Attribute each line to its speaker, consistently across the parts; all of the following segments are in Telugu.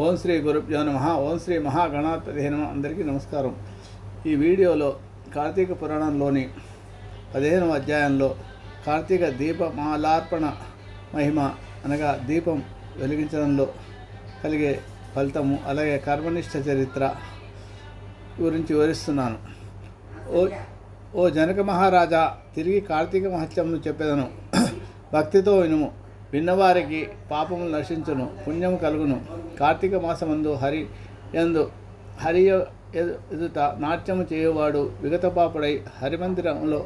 Speaker 1: ఓం శ్రీ గురుభ్యో నమ. ఓం శ్రీ మహాగణాధిపతి నమ. అందరికీ నమస్కారం. ఈ వీడియోలో కార్తీక పురాణంలోని పదిహేనవ అధ్యాయంలో కార్తీక దీపమాలార్పణ మహిమ అనగా దీపం వెలిగించడంలో కలిగే ఫలితము అలాగే కర్మనిష్ట చరిత్ర గురించి వివరిస్తున్నాను. ఓ ఓ జనక మహారాజా తిరిగి కార్తీక మహత్యమును చెప్పేదను. భక్తితో వినుము. విన్నవారికి పాపము నశించును పుణ్యము కలుగును. కార్తీక మాసమందు హరి ఎందు హరి ఎదు- ఎదుట నాట్యము చేయువాడు విగతపాపుడై హరిమందిరంలో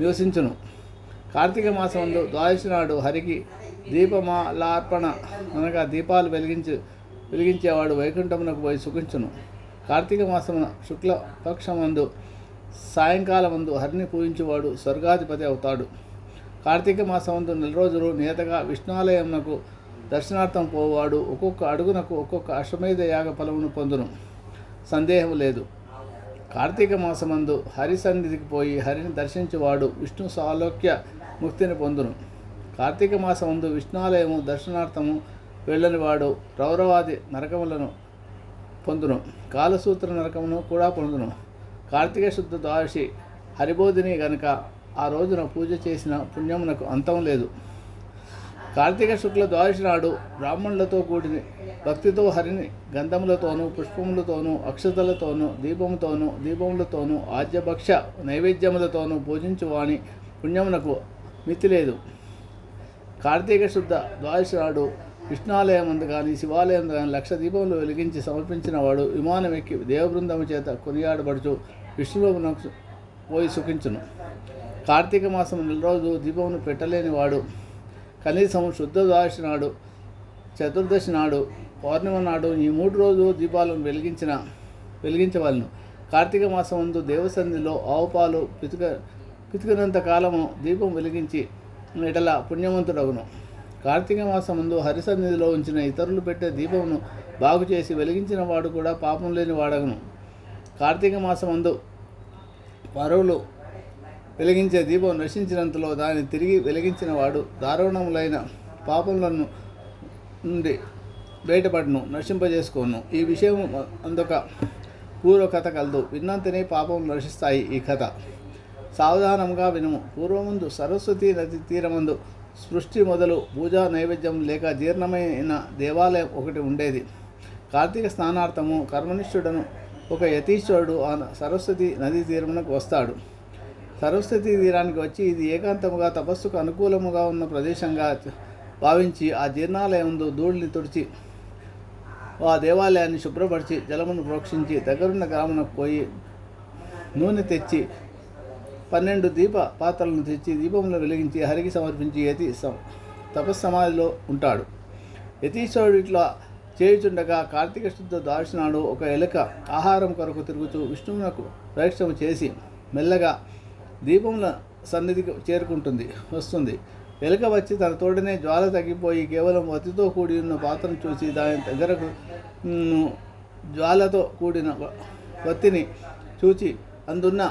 Speaker 1: నివసించును. కార్తీక మాసమందు ద్వాదశి నాడు హరికి దీపమాలార్పణ అనగా దీపాలు వెలిగించి వెలిగించేవాడు వైకుంఠమునకు పోయి సుఖించును. కార్తీక మాసమున శుక్ల పక్షమందు సాయంకాలమందు హరిని పూజించువాడు స్వర్గాధిపతి అవుతాడు. కార్తీక మాసమందు నెల రోజులు నేతగా విష్ణుఆలయమునకు దర్శనార్థం పోవాడు. ఒక్కొక్క అడుగునకు ఒక్కొక్క అశ్వమేధ యాగ ఫలమును పొందును. సందేహం లేదు. కార్తీక మాసమందు హరి సన్నిధికి పోయి హరిని దర్శించువాడు విష్ణు సాలోక్య ముక్తిని పొందును. కార్తీక మాసమందు విష్ణాలయము దర్శనార్థము వెళ్ళని వాడు రౌరవాది నరకములను పొందును. కాలసూత్ర నరకమును కూడా పొందును. కార్తీక శుద్ధ ద్వాదశి హరిబోధిని గనుక ఆ రోజున పూజ చేసిన పుణ్యమునకు అంతం లేదు. కార్తీక శుక్ల ద్వాదశి నాడు బ్రాహ్మణులతో కూడిన భక్తితో హరిని గంధములతోనూ పుష్పములతోనూ అక్షతలతోనూ దీపముతోనూ దీపములతోనూ ఆద్యభక్ష నైవేద్యములతోనూ పూజించువాని పుణ్యమునకు మితి లేదు. కార్తీక శుద్ధ ద్వాదశి నాడు కృష్ణాలయం అందు కానీ శివాలయం కానీ లక్ష దీపములు వెలిగించి సమర్పించిన వాడు విమానం ఎక్కి దేవబృందము చేత కొనియాడబడుచు విష్ణువునకు పోయి సుఖించును. కార్తీక మాసం నెల రోజు దీపమును పెట్టలేని వాడు కనీసం శుద్ధ ద్వాదశి నాడు చతుర్దశి నాడు పౌర్ణిమ నాడు ఈ మూడు రోజు దీపాలను వెలిగించిన వెలిగించవలను. కార్తీక మాసం ముందు దేవసంధిలో ఆవుపాలు పితుక పితుకినంత కాలము దీపం వెలిగించి ఎడల పుణ్యవంతుడగును. కార్తీక మాసం ముందు హరిసన్నిధిలో ఉంచిన ఇతరులు పెట్టే దీపమును బాగు చేసి వెలిగించిన వాడు కూడా పాపం లేని వాడగను. కార్తీక మాసం ముందు పరువులు వెలిగించే దీపం నశించినంతలో దాన్ని తిరిగి వెలిగించిన వాడు దారుణములైన పాపములను నుండి బయటపడను నశింపజేసుకోను. ఈ విషయం అందొక పూర్వ కథ కలదు. విన్నంతనే పాపం నశిస్తాయి ఈ కథ. సావధానంగా వినుము. పూర్వముందు సరస్వతి నది తీరమందు సృష్టి మొదలు పూజా నైవేద్యం లేక జీర్ణమైన దేవాలయం ఒకటి ఉండేది. కార్తీక స్నానార్థము కర్మనిష్ఠుడను ఒక యతీశ్వరుడు ఆ సరస్వతి నదీ తీరమునకు వస్తాడు. సరస్వతి తీరానికి వచ్చి ఇది ఏకాంతముగా తపస్సుకు అనుకూలముగా ఉన్న ప్రదేశంగా భావించి ఆ జీర్ణాలయముందు ధూళిని తుడిచి ఆ దేవాలయాన్ని శుభ్రపరిచి జలమును ప్రోక్షించి దగ్గరున్న గ్రామునకు పోయి నూనె తెచ్చి పన్నెండు దీప పాత్రలను తెచ్చి దీపంలో వెలిగించి హరికి సమర్పించి యతి సమ- తపస్సమాధిలో ఉంటాడు. యతీశ్వరుడు ఇట్లా చేయుచుండగా కార్తీక శుద్ధ దార్శనాడు నాడు ఒక ఎలుక ఆహారం కొరకు తిరుగుతూ విష్ణువునకు ప్రయక్షణ చేసి మెల్లగా దీపముల సన్నిధికి చేరుకుంటుంది వస్తుంది. వెలుక వచ్చి తన తోడనే జ్వాల తగ్గిపోయి కేవలం వత్తితో కూడి ఉన్న పాత్రను చూసి దాని దగ్గరకు జ్వాలతో కూడిన వత్తిని చూచి అందున్న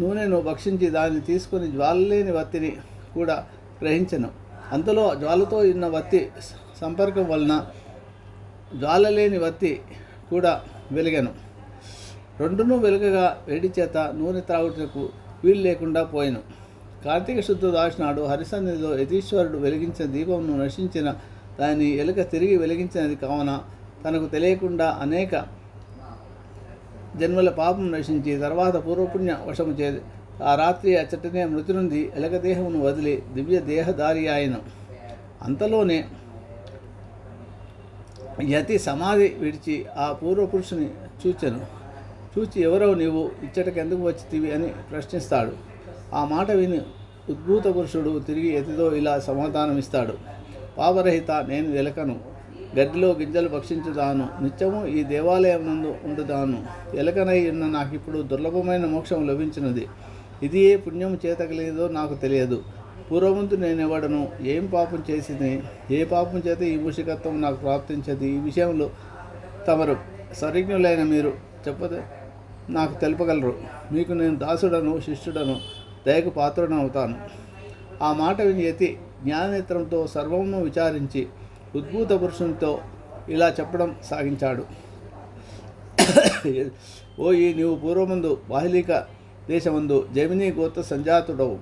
Speaker 1: నూనెను భక్షించి దాన్ని తీసుకొని జ్వాల లేని వత్తిని కూడా గ్రహించను. అంతలో జ్వాలతో ఉన్న వత్తి సంపర్కం వలన జ్వాల లేని వత్తి కూడా వెలిగాను. రెండును వెలుగగా వేడి చేత నూనె త్రాగుటకు వీలు లేకుండా పోయాను. కార్తీక శుద్ధ దాచినాడు నాడు హరిసన్నిధిలో యతీశ్వరుడు వెలిగించిన దీపంను నశించిన దాన్ని ఎలుక తిరిగి వెలిగించినది కావున తనకు తెలియకుండా అనేక జన్మల పాపం నశించి తర్వాత పూర్వపుణ్య వశము చే ఆ రాత్రి అచ్చటనే మృతి నుండి ఎలక దేహమును వదిలి దివ్య దేహదారి ఆయన అంతలోనే యతి సమాధి విడిచి ఆ పూర్వపురుషుని చూచెను. చూచి ఎవరో నీవు ఇచ్చటకెందుకు వచ్చితివి అని ప్రశ్నిస్తాడు. ఆ మాట విని ఉద్భూత పురుషుడు తిరిగి ఎతిదో ఇలా సమాధానం ఇస్తాడు పాపరహిత నేను ఎలకను గడ్డిలో గింజలు భక్షించుదాను నిత్యము ఈ దేవాలయం నందు ఉండుదాను. ఎలకనై ఉన్న నాకు ఇప్పుడు దుర్లభమైన మోక్షం లభించినది. ఇది ఏ పుణ్యము చేత కలిగేదో నాకు తెలియదు. పూర్వముందు నేను ఏం పాపం చేసింది ఏ పాపం చేత ఈ మూషికత్వం నాకు ప్రాప్తించదు? ఈ విషయంలో తమరు సరిజ్ఞులైన మీరు చెప్పదే నాకు తెలుపగలరు. మీకు నేను దాసుడను శిష్యుడను దయకు పాత్రను అవుతాను. ఆ మాట విని యతి జ్ఞాననేత్రంతో సర్వమును విచారించి ఉద్భూత పురుషునితో ఇలా చెప్పడం సాగించాడు. ఓ ఈ నీవు పూర్వముందు బాహ్లిక దేశమందు జమినీ గోత్ర సంజాతుడవు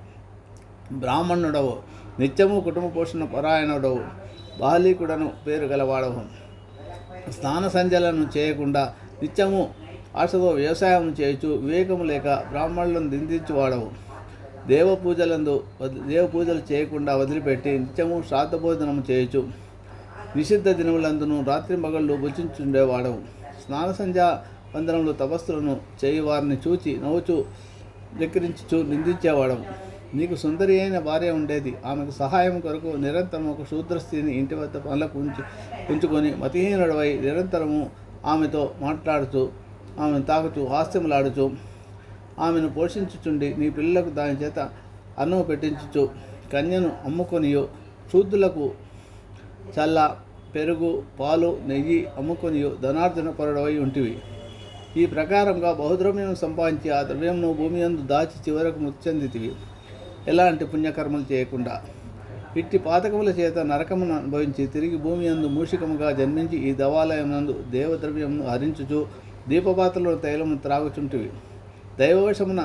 Speaker 1: బ్రాహ్మణుడవు నిత్యము కుటుంబ పోషణ పరాయణుడవు బాహ్లీకుడను పేరు గలవాడవు. స్నాన సంజలను చేయకుండా నిత్యము ఆశతో వ్యవసాయం చేయొచ్చు వివేకము లేక బ్రాహ్మణులను నిందించువాడవు. దేవ పూజలందు దేవ పూజలు చేయకుండా వదిలిపెట్టి నిత్యము శ్రాద్ధభోజనము చేయొచ్చు నిషిద్ధ దినములందును రాత్రి మగళ్ళు భుజించుండేవాడవు. స్నాన సంధ్యా వందనములు తపస్సులను చేయి వారిని చూచి నవ్వుచు వెక్కిరించుచు నిందించేవాడవు. నీకు సుందరి అయిన భార్య ఉండేది. ఆమెకు సహాయం కొరకు నిరంతరం ఒక శూద్ర స్త్రీని ఇంటి వద్ద పనులకు ఉంచి ఉంచుకొని మతిహీనుడవై నిరంతరము ఆమెతో మాట్లాడుతూ ఆమెను తాకుచు హాస్యములాడుచు ఆమెను పోషించుచుండి నీ పిల్లలకు దాని చేత అన్నం పెట్టించుచు కన్యను అమ్ముకొనియో శూద్రులకు చల్ల పెరుగు పాలు నెయ్యి అమ్ముకొనియో ధనార్జన పరుడవై ఉంటివి. ఈ ప్రకారంగా బహుద్రవ్యం సంపాదించి ఆ ద్రవ్యంను భూమి అందు దాచి చివరకు మృతి చెందితివి ఎలాంటి పుణ్యకర్మలు చేయకుండా. ఇట్టి పాతకముల చేత నరకమును అనుభవించి తిరిగి భూమి అందు మూషికముగా జన్మించి ఈ దేవాలయం నందు దేవద్రవ్యమును హరించుచు దీపపాత్రలో తైలము త్రాగుచుంటివి. దైవవశమున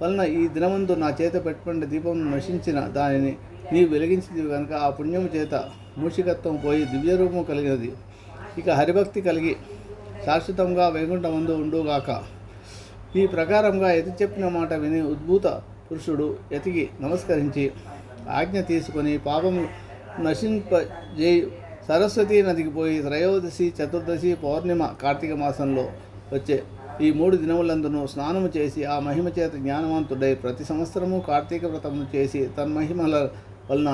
Speaker 1: వలన ఈ దినమందు నా చేత పెట్టుకున్న దీపం నశించిన దానిని నీవు వెలిగించింది కనుక ఆ పుణ్యము చేత మూషికత్వం పోయి దివ్యరూపము కలిగినది. ఇక హరిభక్తి కలిగి శాశ్వతంగా వైకుంఠమందు ఉండుగాక. ఈ ప్రకారంగా ఎతి చెప్పిన మాట విని ఉద్భూత పురుషుడు ఎతికి నమస్కరించి ఆజ్ఞ తీసుకొని పాపము నశింపజేయి సరస్వతీ నదికి పోయి త్రయోదశి చతుర్దశి పౌర్ణిమ కార్తీక మాసంలో వచ్చే. ఈ మూడు దినములందును స్నానము చేసి ఆ మహిమ చేత జ్ఞానవంతుడై ప్రతి సంవత్సరము కార్తీక వ్రతమును చేసి తన్మహిమల వలన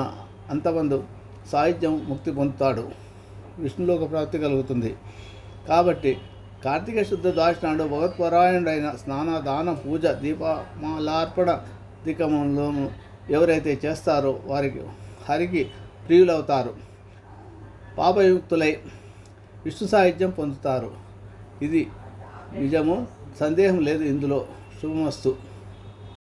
Speaker 1: అంతమందు సాహిత్యం ముక్తి పొందుతాడు. విష్ణులోక ప్రాప్తి కలుగుతుంది. కాబట్టి కార్తీక శుద్ధ దాచినాడు భగవత్పరాయణుడైన స్నాన దాన పూజ దీపమాలార్పణ దికములను ఎవరైతే చేస్తారో వారికి హరికి ప్రియులవుతారు. పాపయుక్తులై విష్ణు సాహిత్యం పొందుతారు. ఇది నిజము సందేహం లేదు ఇందులో. శుభమస్తు.